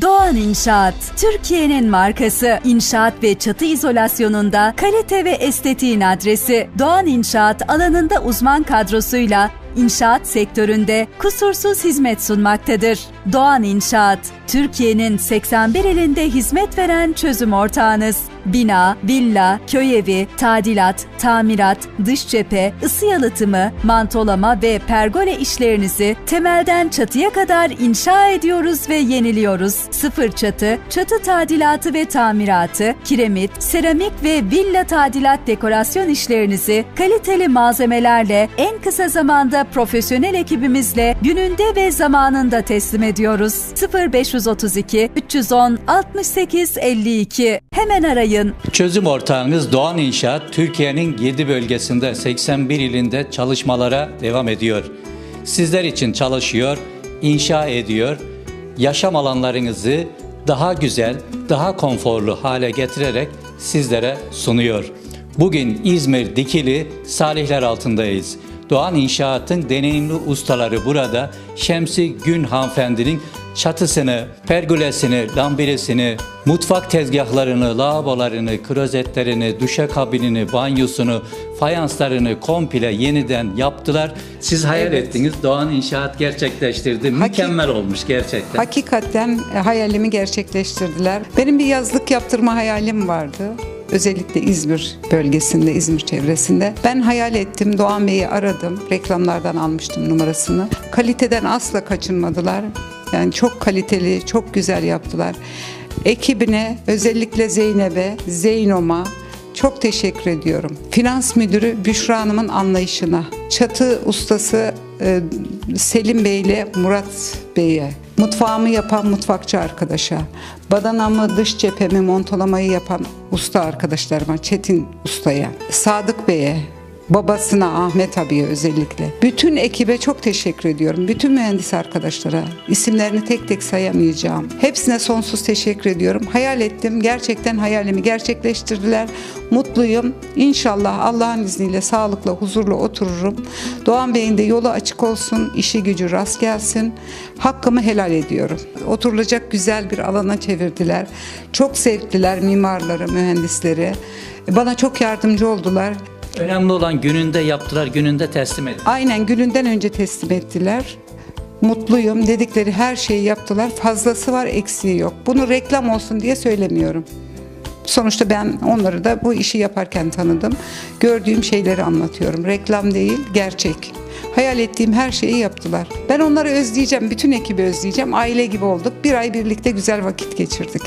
Doğan İnşaat, Türkiye'nin markası. İnşaat ve çatı izolasyonunda kalite ve estetiğin adresi. Doğan İnşaat alanında uzman kadrosuyla inşaat sektöründe kusursuz hizmet sunmaktadır. Doğan İnşaat, Türkiye'nin 81 ilinde hizmet veren çözüm ortağınız. Bina, villa, köy evi, tadilat, tamirat, dış cephe, ısı yalıtımı, mantolama ve pergole işlerinizi temelden çatıya kadar inşa ediyoruz ve yeniliyoruz. Sıfır çatı, çatı tadilatı ve tamiratı, kiremit, seramik ve villa tadilat dekorasyon işlerinizi kaliteli malzemelerle en kısa zamanda profesyonel ekibimizle gününde ve zamanında teslim ediyoruz. 0532 310 68 52 Hemen arayın. Çözüm ortağınız Doğan İnşaat Türkiye'nin 7 bölgesinde 81 ilinde çalışmalara devam ediyor. Sizler için çalışıyor, inşa ediyor, yaşam alanlarınızı daha güzel, daha konforlu hale getirerek sizlere sunuyor. Bugün İzmir Dikili Salihler altındayız. Doğan İnşaat'ın deneyimli ustaları burada Şemsi Gün hanımefendinin çatısını, pergülesini, lambiresini, mutfak tezgahlarını, lavabolarını, klozetlerini, duşakabinini, banyosunu, fayanslarını komple yeniden yaptılar. Siz hayal Evet. ettiniz, Doğan İnşaat gerçekleştirdi. Mükemmel olmuş gerçekten. Hakikaten hayalimi gerçekleştirdiler. Benim bir yazlık yaptırma hayalim vardı. Özellikle İzmir bölgesinde, İzmir çevresinde. Ben hayal ettim, Doğan Bey'i aradım. Reklamlardan almıştım numarasını. Kaliteden asla kaçınmadılar. Yani çok kaliteli, çok güzel yaptılar. Ekibine, özellikle Zeynep'e, Zeynom'a, çok teşekkür ediyorum. Finans müdürü Büşra Hanım'ın anlayışına, çatı ustası e, Selim Bey ile Murat Bey'e, mutfağımı yapan mutfakçı arkadaşa, badanamı, dış cephemi, montolamayı yapan usta arkadaşlarıma, Çetin Usta'ya, Sadık Bey'e, babasına Ahmet abiye özellikle. Bütün ekibe çok teşekkür ediyorum. Bütün mühendis arkadaşlara. isimlerini tek tek sayamayacağım. Hepsine sonsuz teşekkür ediyorum. Hayal ettim. Gerçekten hayalimi gerçekleştirdiler. Mutluyum. İnşallah Allah'ın izniyle sağlıkla, huzurla otururum. Doğan Bey'in de yolu açık olsun. işi gücü rast gelsin. Hakkımı helal ediyorum. Oturulacak güzel bir alana çevirdiler. Çok sevdiler mimarları, mühendisleri. Bana çok yardımcı oldular. Önemli olan gününde yaptılar, gününde teslim ettiler. Aynen gününden önce teslim ettiler. Mutluyum dedikleri her şeyi yaptılar. Fazlası var, eksiği yok. Bunu reklam olsun diye söylemiyorum. Sonuçta ben onları da bu işi yaparken tanıdım. Gördüğüm şeyleri anlatıyorum. Reklam değil, gerçek. Hayal ettiğim her şeyi yaptılar. Ben onları özleyeceğim, bütün ekibi özleyeceğim. Aile gibi olduk. Bir ay birlikte güzel vakit geçirdik.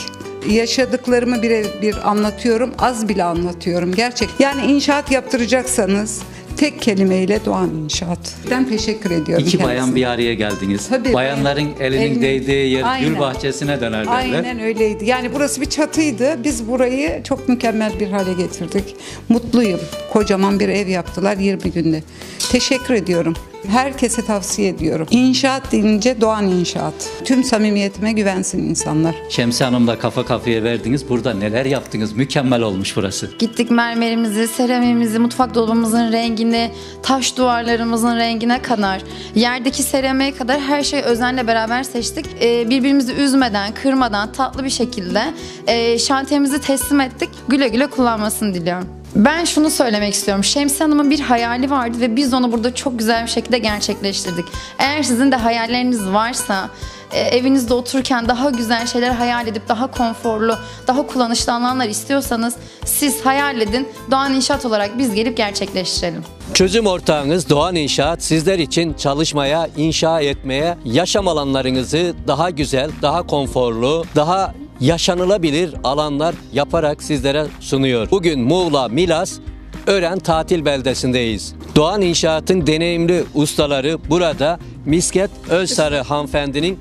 Yaşadıklarımı birebir anlatıyorum, az bile anlatıyorum gerçek. Yani inşaat yaptıracaksanız tek kelimeyle Doğan İnşaat. Ben teşekkür ediyorum. İki bayan kendisine. bir araya geldiniz. Tabii, Bayanların bayan- elinin elinin- değdiği yer Aynen. gül bahçesine döner derler. Aynen öyleydi. Yani burası bir çatıydı. Biz burayı çok mükemmel bir hale getirdik. Mutluyum. Kocaman bir ev yaptılar 20 günde. Teşekkür ediyorum. Herkese tavsiye ediyorum. İnşaat deyince Doğan İnşaat. Tüm samimiyetime güvensin insanlar. Şemsi Hanım'la kafa kafaya verdiniz. Burada neler yaptınız? Mükemmel olmuş burası. Gittik mermerimizi, seramimizi, mutfak dolabımızın rengini, taş duvarlarımızın rengine kadar, yerdeki seramiğe kadar her şeyi özenle beraber seçtik. Ee, birbirimizi üzmeden, kırmadan, tatlı bir şekilde e, şantiyemizi teslim ettik. Güle güle kullanmasını diliyorum. Ben şunu söylemek istiyorum. Şemsi Hanım'ın bir hayali vardı ve biz onu burada çok güzel bir şekilde gerçekleştirdik. Eğer sizin de hayalleriniz varsa, e, evinizde otururken daha güzel şeyler hayal edip daha konforlu, daha kullanışlı alanlar istiyorsanız siz hayal edin. Doğan İnşaat olarak biz gelip gerçekleştirelim. Çözüm ortağınız Doğan İnşaat sizler için çalışmaya, inşa etmeye, yaşam alanlarınızı daha güzel, daha konforlu, daha yaşanılabilir alanlar yaparak sizlere sunuyor. Bugün Muğla, Milas, Ören tatil beldesindeyiz. Doğan İnşaat'ın deneyimli ustaları burada Misket Özsarı hanımefendinin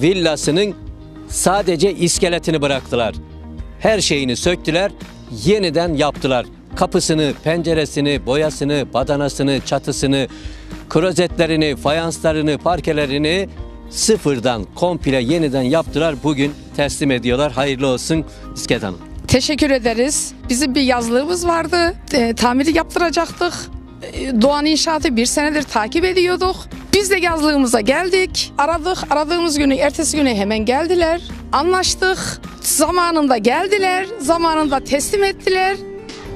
villasının sadece iskeletini bıraktılar. Her şeyini söktüler, yeniden yaptılar. Kapısını, penceresini, boyasını, badanasını, çatısını, klozetlerini, fayanslarını, parkelerini sıfırdan komple yeniden yaptılar. Bugün teslim ediyorlar. Hayırlı olsun İsket Hanım. Teşekkür ederiz. Bizim bir yazlığımız vardı. E, tamiri yaptıracaktık. e, Doğan İnşaat'ı bir senedir takip ediyorduk. Biz de yazlığımıza geldik. Aradık. Aradığımız günü, ertesi günü hemen geldiler. Anlaştık. Zamanında geldiler. Zamanında teslim ettiler.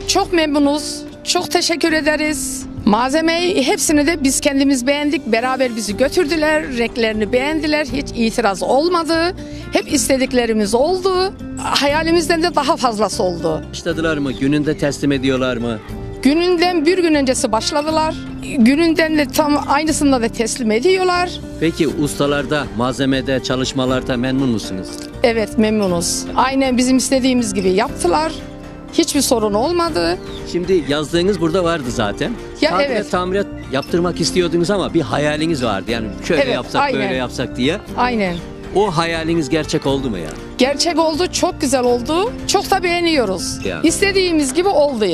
Çok memnunuz. Çok teşekkür ederiz. Malzemeyi hepsini de biz kendimiz beğendik. Beraber bizi götürdüler. Renklerini beğendiler. Hiç itiraz olmadı. Hep istediklerimiz oldu. Hayalimizden de daha fazlası oldu. Başladılar mı? Gününde teslim ediyorlar mı? Gününden bir gün öncesi başladılar. Gününden de tam aynısında da teslim ediyorlar. Peki ustalarda, malzemede, çalışmalarda memnun musunuz? Evet memnunuz. Aynen bizim istediğimiz gibi yaptılar. Hiçbir sorun olmadı. Şimdi yazdığınız burada vardı zaten. Ya tamirat, evet. tamirat yaptırmak istiyordunuz ama bir hayaliniz vardı. Yani şöyle Evet, yapsak, aynen. böyle yapsak diye. Aynen. O hayaliniz gerçek oldu mu ya? Gerçek oldu, çok güzel oldu. Çok da beğeniyoruz. Ya. İstediğimiz gibi oldu.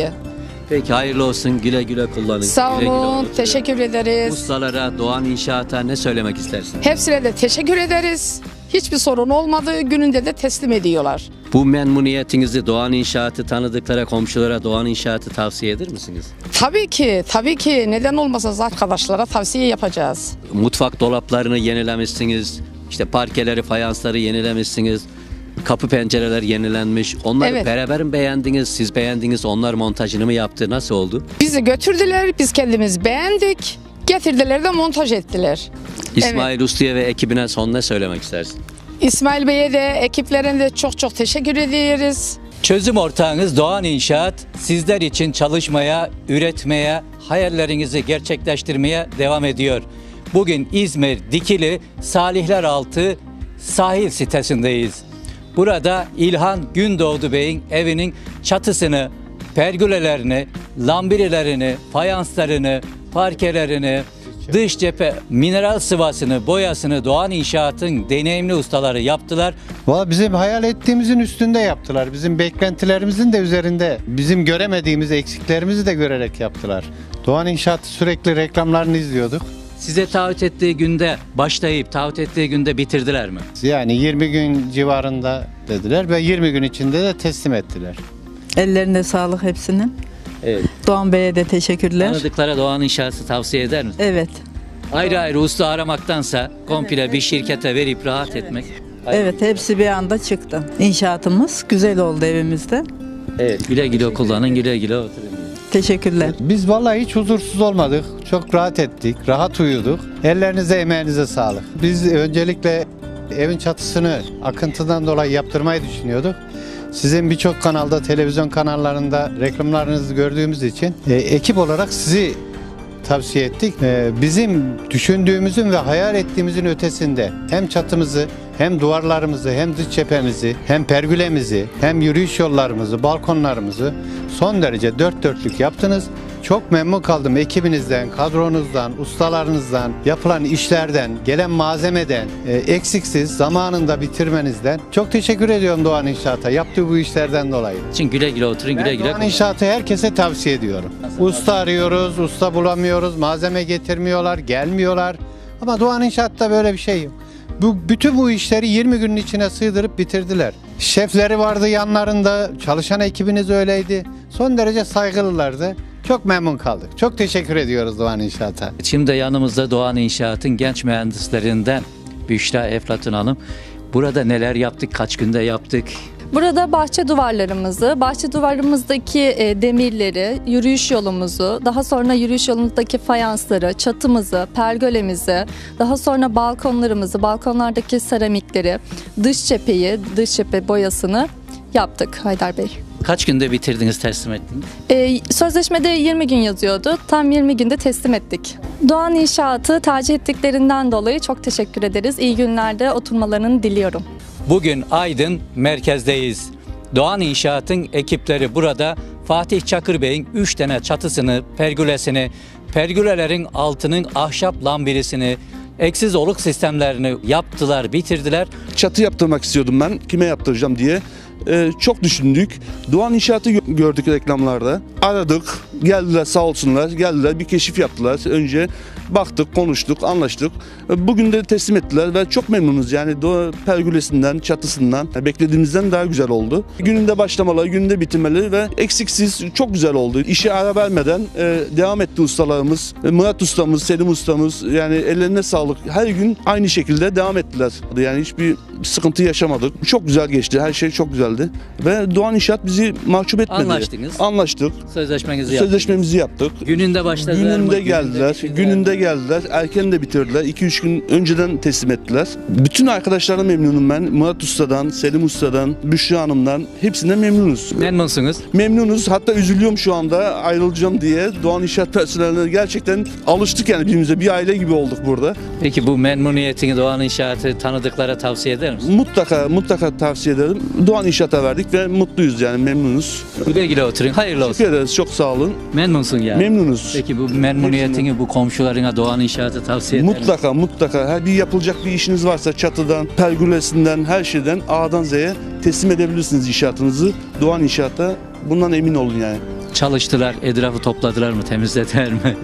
Peki hayırlı olsun. Güle güle kullanın. Sağ Güle güle olun, oturun. teşekkür ederiz. Ustalara, Doğan İnşaat'a ne söylemek istersin? Hepsine de teşekkür ederiz. Hiçbir sorun olmadı. Gününde de teslim ediyorlar. Bu memnuniyetinizi Doğan İnşaat'ı tanıdıklara, komşulara Doğan İnşaat'ı tavsiye eder misiniz? Tabii ki, tabii ki. Neden olmasa arkadaşlara tavsiye yapacağız. Mutfak dolaplarını yenilemişsiniz. İşte parkeleri, fayansları yenilemişsiniz. Kapı pencereler yenilenmiş. Onları Evet. beraber mi beğendiniz? Siz beğendiniz. Onlar montajını mı yaptı? Nasıl oldu? Bizi götürdüler, biz kendimiz beğendik. Getirdiler de montaj ettiler. İsmail Usta'ya ve ekibine son ne söylemek istersin? İsmail Bey'e de ekiplerine de çok çok teşekkür ediyoruz. Çözüm ortağınız Doğan İnşaat sizler için çalışmaya, üretmeye, hayallerinizi gerçekleştirmeye devam ediyor. Bugün İzmir Dikili Salihler Altı sahil sitesindeyiz. Burada İlhan Gündoğdu Bey'in evinin çatısını, pergülelerini, lambirilerini, fayanslarını, parkelerini, dış cephe mineral sıvasını, boyasını Doğan İnşaat'ın deneyimli ustaları yaptılar. Valla bizim hayal ettiğimizin üstünde yaptılar. Bizim beklentilerimizin de üzerinde. Bizim göremediğimiz eksiklerimizi de görerek yaptılar. Doğan İnşaat'ı sürekli reklamlarını izliyorduk. Size taahhüt ettiği günde başlayıp taahhüt ettiği günde bitirdiler mi? Yani 20 gün civarında dediler ve 20 gün içinde de teslim ettiler. Ellerine sağlık hepsinin. Evet. Doğan Bey'e de teşekkürler. Tanıdıklara Doğan İnşaat'ı tavsiye eder misiniz? Evet. Ayrı ayrı usta aramaktansa komple bir şirkete verip rahat etmek. Evet hepsi bir anda çıktı. İnşaatımız güzel oldu evimizde. Evet. Güle güle kullanın, güle güle oturun. Teşekkürler. Biz vallahi hiç huzursuz olmadık. Çok rahat ettik, rahat uyuduk. Ellerinize emeğinize sağlık. Biz öncelikle evin çatısını akıntıdan dolayı yaptırmayı düşünüyorduk. Sizin birçok kanalda, televizyon kanallarında reklamlarınızı gördüğümüz için e, ekip olarak sizi tavsiye ettik. E, bizim düşündüğümüzün ve hayal ettiğimizin ötesinde hem çatımızı hem duvarlarımızı hem dış cephemizi hem pergülemizi hem yürüyüş yollarımızı balkonlarımızı son derece dört dörtlük yaptınız. Çok memnun kaldım ekibinizden, kadronuzdan, ustalarınızdan, yapılan işlerden, gelen malzemeden, e, eksiksiz zamanında bitirmenizden. Çok teşekkür ediyorum Doğan İnşaat'a yaptığı bu işlerden dolayı. Için güle güle oturun, güle güle Doğan. İnşaat'ı herkese tavsiye ediyorum. Usta arıyoruz, usta bulamıyoruz, malzeme getirmiyorlar, gelmiyorlar. Ama Doğan İnşaat'ta böyle bir şey yok. Bu bütün bu işleri 20 günün içine sığdırıp bitirdiler. Şefleri vardı yanlarında, çalışan ekibiniz öyleydi. Son derece saygılılardı. Çok memnun kaldık. Çok teşekkür ediyoruz Doğan İnşaat'a. Şimdi yanımızda Doğan İnşaat'ın genç mühendislerinden Büşra Eflatun Hanım. Burada neler yaptık, kaç günde yaptık? Burada bahçe duvarlarımızı, bahçe duvarımızdaki e, demirleri, yürüyüş yolumuzu, daha sonra yürüyüş yolumuzdaki fayansları, çatımızı, pergolemizi, daha sonra balkonlarımızı, balkonlardaki seramikleri, dış cepheyi, dış cephe boyasını yaptık Haydar Bey. Kaç günde bitirdiniz, teslim ettiniz? E, sözleşmede 20 gün yazıyordu. Tam 20 günde teslim ettik. Doğan İnşaat'ı tercih ettiklerinden dolayı çok teşekkür ederiz. İyi günlerde oturmalarını diliyorum. Bugün Aydın merkezdeyiz. Doğan İnşaat'ın ekipleri burada Fatih Çakır Bey'in 3 tane çatısını, pergülesini, pergülelerin altının ahşap lambirisini, eksiz oluk sistemlerini yaptılar, bitirdiler. çatı yaptırmak istiyordum ben. Kime yaptıracağım diye. Ee, çok düşündük. Doğan İnşaat'ı gö- gördük reklamlarda. Aradık. Geldiler sağ olsunlar. Geldiler bir keşif yaptılar. Önce baktık, konuştuk, anlaştık. E, Bugün de teslim ettiler ve çok memnunuz. Yani Doğa pergülesinden, çatısından e, beklediğimizden daha güzel oldu. Gününde başlamaları, gününde bitirmeleri ve eksiksiz çok güzel oldu. İşe ara vermeden e, devam etti ustalarımız. E, Murat ustamız, Selim ustamız yani ellerine sağlık. Her gün aynı şekilde devam ettiler. Yani hiçbir sıkıntı yaşamadık. Çok güzel geçti. Her şey çok güzeldi. Ve Doğan İnşaat bizi mahcup etmedi. Anlaştınız. Anlaştık. Sözleşmenizi yaptınız. Sözleşmemizi yaptık. Gününde başladılar mı? Gününde geldiler. bitirdiler Gününde geldiler. Erken de bitirdiler. 2-3 gün önceden teslim ettiler. Bütün arkadaşlardan memnunum ben. Murat Usta'dan, Selim Usta'dan, Büşra Hanım'dan hepsinden memnunuz. Memnunsunuz. Memnunuz. Hatta üzülüyorum şu anda ayrılacağım diye. Doğan İnşaat personeline gerçekten alıştık yani birbirimize. Bir aile gibi olduk burada. Peki bu memnuniyetini Doğan İnşaat'ı tanıdıklara tavsiye eder misiniz? Mutlaka mutlaka tavsiye ederim. Doğan İnşaat'a verdik ve mutluyuz yani memnunuz. Güle oturun. Hayırlı olsun. Teşekkür ederiz. Çok sağ olun. Memnunsun yani. Memnunuz. Peki bu memnuniyetini bu komşularına Doğan İnşaat'ı tavsiye eder misin? Mutlaka mutlaka her bir yapılacak bir işiniz varsa çatıdan, pergülesinden, her şeyden A'dan Z'ye teslim edebilirsiniz inşaatınızı. Doğan İnşaat'a bundan emin olun yani. Çalıştılar, etrafı topladılar mı, temizlediler mi?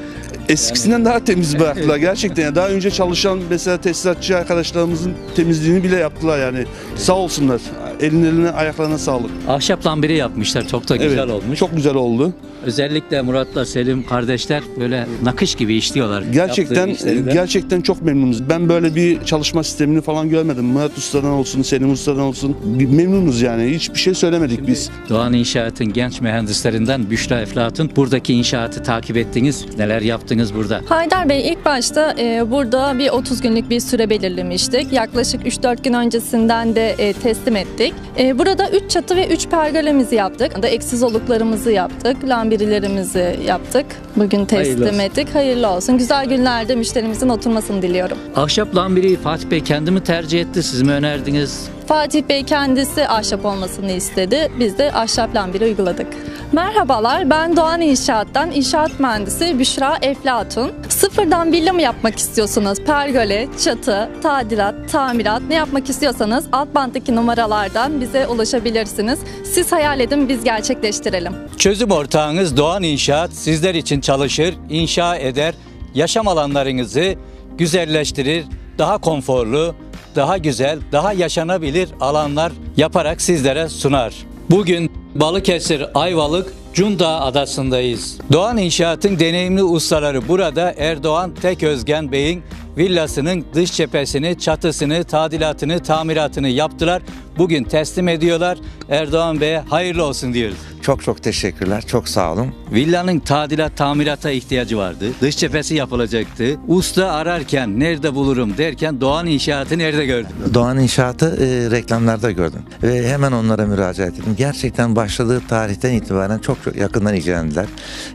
Eskisinden daha temiz bıraktılar gerçekten. Yani daha önce çalışan mesela tesisatçı arkadaşlarımızın temizliğini bile yaptılar yani. Sağ olsunlar. Elin eline ayaklarına sağlık. Ahşap lambiri yapmışlar, çok da güzel olmuş. Çok güzel oldu. Özellikle Murat'la Selim kardeşler böyle nakış gibi işliyorlar. Gerçekten Yaptığı işlerden. gerçekten çok memnunuz. Ben böyle bir çalışma sistemini falan görmedim. Murat Usta'dan olsun, Selim Usta'dan olsun. Memnunuz yani. Hiçbir şey söylemedik biz. Doğan İnşaat'ın genç mühendislerinden Büşra Eflatun. Buradaki inşaatı takip ettiniz. Neler yaptınız burada? Haydar Bey ilk başta e, burada bir 30 günlük bir süre belirlemiştik. Yaklaşık 3-4 gün öncesinden de e, teslim ettik. E, burada 3 çatı ve 3 pergolemizi yaptık. Da eksiz oluklarımızı yaptık. Lambirilerimizi yaptık. Bugün teslim Hayırlı olsun. ettik. Hayırlı olsun. Güzel günlerde müşterimizin oturmasını diliyorum. Ahşap lambiri Fatih Bey kendi mi tercih etti, siz mi önerdiniz? Fatih Bey kendisi ahşap olmasını istedi. Biz de ahşap lambiri uyguladık. Merhabalar, ben Doğan İnşaat'tan inşaat mühendisi Büşra Eflatun. Sıfırdan villa mı yapmak istiyorsanız, pergole, çatı, tadilat, tamirat ne yapmak istiyorsanız alt banttaki numaralardan bize ulaşabilirsiniz. Siz hayal edin, biz gerçekleştirelim. Çözüm ortağınız Doğan İnşaat sizler için çalışır, inşa eder, yaşam alanlarınızı güzelleştirir, daha konforlu, daha güzel, daha yaşanabilir alanlar yaparak sizlere sunar. Bugün Balıkesir Ayvalık Cunda Adası'ndayız. Doğan İnşaat'ın deneyimli ustaları burada Erdoğan Tek Özgen Bey'in villasının dış cephesini, çatısını, tadilatını, tamiratını yaptılar. Bugün teslim ediyorlar. Erdoğan Bey'e hayırlı olsun diyoruz. Çok çok teşekkürler. Çok sağ olun. Villanın tadilat tamirata ihtiyacı vardı. Dış cephesi yapılacaktı. Usta ararken nerede bulurum derken Doğan İnşaat'ı nerede gördüm? Doğan İnşaat'ı e, reklamlarda gördüm. Ve hemen onlara müracaat ettim. Gerçekten başladığı tarihten itibaren çok çok yakından ilgilendiler.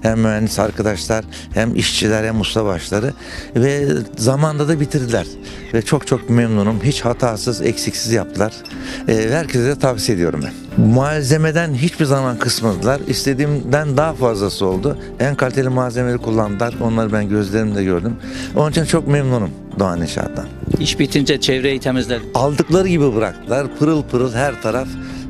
Hem mühendis arkadaşlar, hem işçiler, hem ustabaşları. Ve zamanda da bitirdiler. Ve çok çok memnunum. Hiç hatasız, eksiksiz yaptılar. E, herkese de tavsiye ediyorum ben. Malzemeden hiçbir zaman kısmadılar. İstediğimden daha fazlası oldu. En kaliteli malzemeleri kullandılar. Onları ben gözlerimle gördüm. Onun için çok memnunum Doğan İnşaat'tan. İş bitince çevreyi temizler. Aldıkları gibi bıraktılar. Pırıl pırıl her taraf.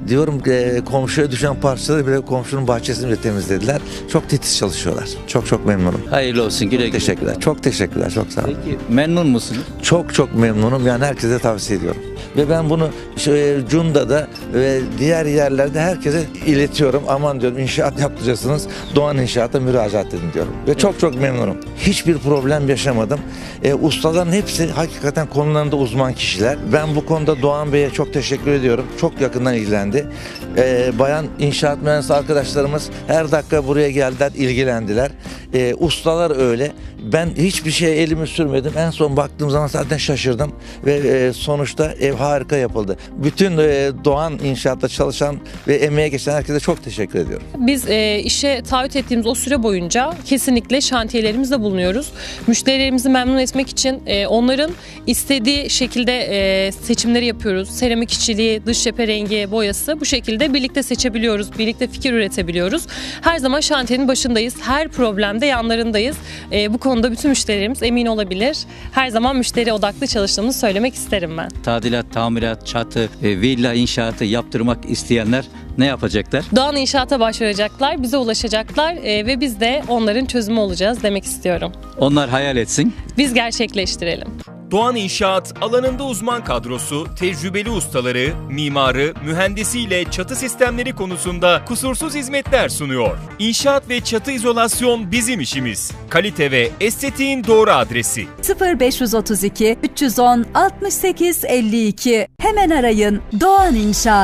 Diyorum ki e, komşuya düşen parçaları bile komşunun bahçesini bile temizlediler. Çok titiz çalışıyorlar. Çok çok memnunum. Hayırlı olsun güle güle. Teşekkürler. Çok teşekkürler. Çok sağ olun. Peki memnun musunuz? Çok çok memnunum. Yani herkese tavsiye ediyorum. Ve ben bunu işte, Cunda'da ve diğer yerlerde herkese iletiyorum. Aman diyorum inşaat yapacaksınız. Doğan İnşaat'a müracaat edin diyorum. Ve çok çok memnunum. Hiçbir problem yaşamadım. E, ustaların hepsi hakikaten konularında uzman kişiler. Ben bu konuda Doğan Bey'e çok teşekkür ediyorum. Çok yakından ilgilendi. E, bayan inşaat mühendisi arkadaşlarımız her dakika buraya geldiler, ilgilendiler. E, ustalar öyle. Ben hiçbir şeye elimi sürmedim. En son baktığım zaman zaten şaşırdım. Ve e, sonuçta ev harika yapıldı. Bütün e, Doğan inşaatta çalışan ve emeğe geçen herkese çok teşekkür ediyorum. Biz e, işe taahhüt ettiğimiz o süre boyunca kesinlikle şantiyelerimizde bulunuyoruz. Müşterilerimizi memnun etmek için onların istediği şekilde seçimleri yapıyoruz. Seramik işçiliği, dış cephe rengi, boyası bu şekilde birlikte seçebiliyoruz, birlikte fikir üretebiliyoruz. Her zaman şantiyenin başındayız, her problemde yanlarındayız. Bu konuda bütün müşterilerimiz emin olabilir. Her zaman müşteri odaklı çalıştığımızı söylemek isterim ben. Tadilat, tamirat, çatı, e, villa inşaatı yaptırmak isteyenler ne yapacaklar? Doğan İnşaat'a başvuracaklar, bize ulaşacaklar e, ve biz de onların çözümü olacağız demek istiyorum. Onlar hayal etsin. Biz gerçekleştirelim. Doğan İnşaat alanında uzman kadrosu, tecrübeli ustaları, mimarı, mühendisiyle çatı sistemleri konusunda kusursuz hizmetler sunuyor. İnşaat ve çatı izolasyon bizim işimiz. Kalite ve estetiğin doğru adresi. 0532 310 68 52 Hemen arayın Doğan İnşaat.